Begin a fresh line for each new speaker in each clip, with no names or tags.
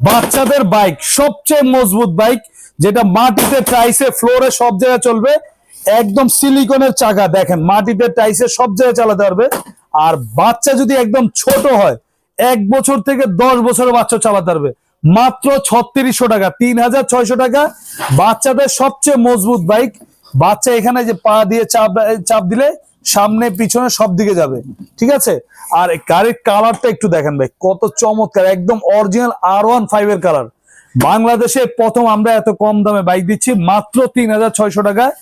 বাচ্চাদের বাইক, সবচেয়ে মজবুত বাইক, যেটা মাটিতে টাইসে, ফ্লোরে সব জায়গায় চলবে। একদম সিলিকনের চাকা, দেখেন, মাটিতে টাইসে সব জায়গায় চালাতে পারবে। আর বাচ্চা যদি একদম ছোট হয়, এক বছর থেকে দশ বছরের বাচ্চা চালাতে পারবে। মাত্র ছত্রিশশো টাকা, তিন হাজার ছয়শো টাকা। বাচ্চাদের সবচেয়ে মজবুত বাইক বাচ্চা এখানে যে পা দিয়ে চাপ চাপ দিলে সামনে, পিছনে সব দিকে যাবে। ঠিক আছে? আর গাড়ির কালারটা একটু দেখেন ভাই, কত চমৎকার, একদম অরিজিনাল আর ওয়ান ফাইভ এর কালার। বাংলাদেশে প্রথম আমরা এত কম দামে বাইক দিচ্ছি, মাত্র তিন হাজার ছয়শো টাকায়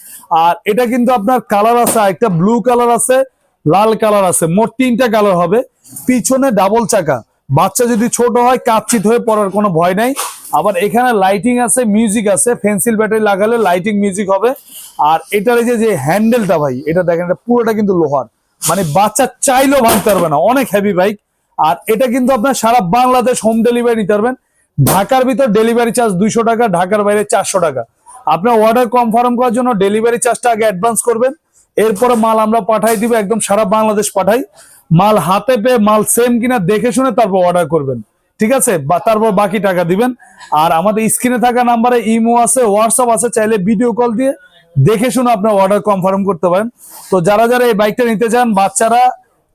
আর এটা কিন্তু আপনার কালার আছে একটা ব্লু কালার আছে, লাল কালার আছে, মোট তিনটা কালার হবে। পিছনে ডাবল চাকা। বাচ্চা যদি ছোট হয় কাপচিত হয়ে পড়ার কোনো ভয় নাই। আবার এখানে লাইটিং আছে মিউজিক আছে পেন্সিল ব্যাটারি লাগালে লাইটিং মিউজিক হবে। আর এটার এই যে হ্যান্ডেলটা ভাই, এটা দেখেন, এটা পুরোটা কিন্তু লোহার। মানে বাচ্চা চাইলেও ভাঙতে পারবে না, অনেক হেভি বাইক আর এটা কিন্তু আপনার সারা বাংলাদেশ হোম ডেলিভারি নিতে পারবেন। ঢাকার ভিতর ডেলিভারি চার্জ দুইশো টাকা, ঢাকার বাইরে চারশো টাকা। আপনার অর্ডার কনফার্ম করার জন্য ডেলিভারি চার্জটা আগে অ্যাডভান্স করবেন। এরপরে মাল আমরা পাঠাই দিব, একদম সারা বাংলাদেশ পাঠাই। মাল হাতে পেয়ে, মাল সেম কিনা দেখে শুনে তারপর অর্ডার করবেন। ঠিক আছে? বা তারপর বাকি টাকা দিবেন। আর আমাদের স্ক্রিনে থাকা নাম্বারে ইমো আছে, হোয়াটসঅ্যাপ আছে, চাইলে ভিডিও কল দিয়ে দেখে শুনে আপনার অর্ডার কনফার্ম করতে পারেন। তো যারা যারা এই বাইকটা নিতে চান, বাচ্চারা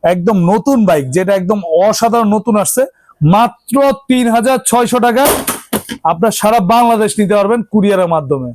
একদম নতুন বাইক যেটা একদম অসাধারণ নতুন আসছে, মাত্র তিন হাজার ছয়শো টাকা আপনার সারা বাংলাদেশ নিতে পারবেন কুরিয়ারের মাধ্যমে।